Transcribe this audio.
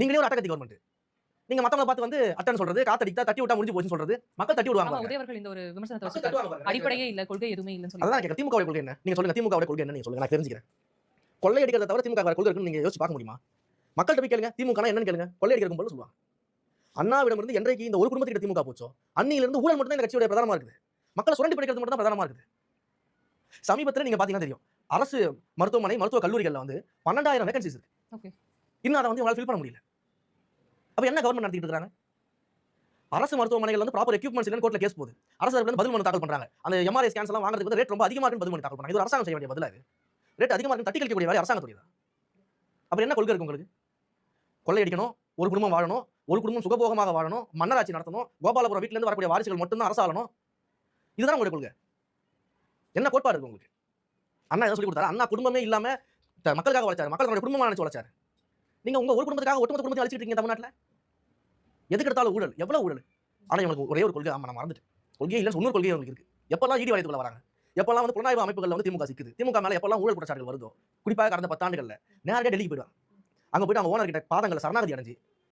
நீங்களே ஒரு அட்டகத்தி கவர்மெண்ட் நீங்க மத்தவங்க பார்த்து வந்து அட்டன் சொல்றது காத்தடித்தா தட்டி விட்டா முடிஞ்சு போச்சுன்னு சொல்றது மக்கள் தட்டி விடுவாங்க. உதயவர்கள் இந்த ஒரு விமர்சனத்தை பாருங்க. அடிப்படையே இல்ல கொள்கை எதுவுமே இல்லைன்னு சொல்லி அதான் திமுக கொள்கை என்ன? நீங்க சொல்லுங்க திமுக கொள்கை என்ன நீங்க சொல்லுங்க. நான் தெரிஞ்சுக்கிறேன். கொள்ளையடிக்கிறத தவிர திமுக கொள்கை இருக்குன்னு நீங்க யோசிச்சு பார்க்க முடியுமா? மக்கள்கிட்ட போய் கேளுங்க. திமுக என்னன்னு கேளுங்க. கொள்ளையடிக்கிற கும்பல்னு சொல்லுவாங்க. அண்ணாவிடம் இருந்து என்றைக்கு இந்த ஒரு குடும்பத்துக்கு திமுக போச்சோ அன்னியிலிருந்து ஊழல் மட்டும் தான் இந்த கட்சியோட பிரதானமா இருக்குது. மக்களை சுரண்டி பிடிக்கிறது மட்டும் தான் பிரதானமா இருக்குது. சமீபத்தில் நீங்க பாத்தீங்கன்னா தெரியும். அரசு மருத்துவமனை மருத்துவ கல்லூரிகள்ல வந்து பன்னெண்டாயிரம் வேகன்சிஸ் இருக்கு. இன்னும் அதை வந்து உங்களால் ஃபில் பண்ண முடியல. அப்போ என்ன கவர்மெண்ட் நடத்திட்டு இருக்காங்க? அரசு மருத்துவமனைகள் வந்து ப்ராப்பர் எக்யூப்மெண்ட்ஸ் இல்லைன்னு கோர்ட்டில் கேஸ் போகுது. அரசு வந்து பதில் மனு தாக்கல் பண்ணுறாங்க அந்த எம்ஆர்ஐ ஸ்கேன்ஸ் எல்லாம் வாங்குறதுக்கு வந்து ரேட் ரொம்ப அதிகமாக இருக்குன்னு பதில் மனு தாக்கல் பண்ணுறாங்க இது அரசாங்கம் செய்ய வேண்டிய பதிலா ரேட் அதிகமாக இருக்கு தட்டி கழிக்கக்கூடிய வேலை அரசாங்கத்துடைய அப்புறம் என்ன கொள்கை இருக்கு உங்களுக்கு? கொள்ளையடிக்கணும் ஒரு குடும்பம் வாழணும் ஒரு குடும்பம் சுகபோகமாக வாழணும் மன்னராட்சி நடத்தணும் கோபாலபுரம் வீட்டிலேருந்து வரக்கூடிய வாரிசுகள் மட்டும்தான் அரசாளணும். இதுதான் உங்களுடைய கொள்கை. என்ன கோட்பாடு இருக்கு உங்களுக்கு? அண்ணா என்ன சொல்லி கொடுத்தாரு? அண்ணா குடும்பமே இல்லாமல் மக்களுக்காக உழைச்சாரு. மக்கள் தன்னுடைய குடும்பமா நினைச்சு உழைச்சாரு. நீங்க உங்க ஒரு குடும்பத்துக்காக ஒட்டுமொத்த குடும்பத்தை அழிச்சிட்டு இருக்கீங்க தமிழ்நாட்டில்? எதுக்கு எடுத்தாலும் ஊழல். எவ்வளவு ஊழல்? ஆனா இவங்களுக்கு ஒரே ஒரு கொள்கை. ஆமா நான் மறந்துட்டு கொள்கையே இல்ல இன்னொரு கொள்கை உங்களுக்கு இருக்கு. எப்பெல்லாம் ஈடி வளையத்துக்குள்ள வராங்க? எப்பெல்லாம் வந்து புலனாய்வு அமைப்புகள் வந்து திமுக சிக்குது? திமுக மேல எப்பெல்லாம் ஊழல் குற்றச்சாட்டுகள் வருதோ? குறிப்பாக கடந்த பத்தாண்டுகள்ல. நேரடியாக டெல்லிக்கு போயிடுவாங்க. அங்க போயிட்டு அவங்க ஓனர் கிட்ட பாதங்களை சரணாகதி அடைஞ்சு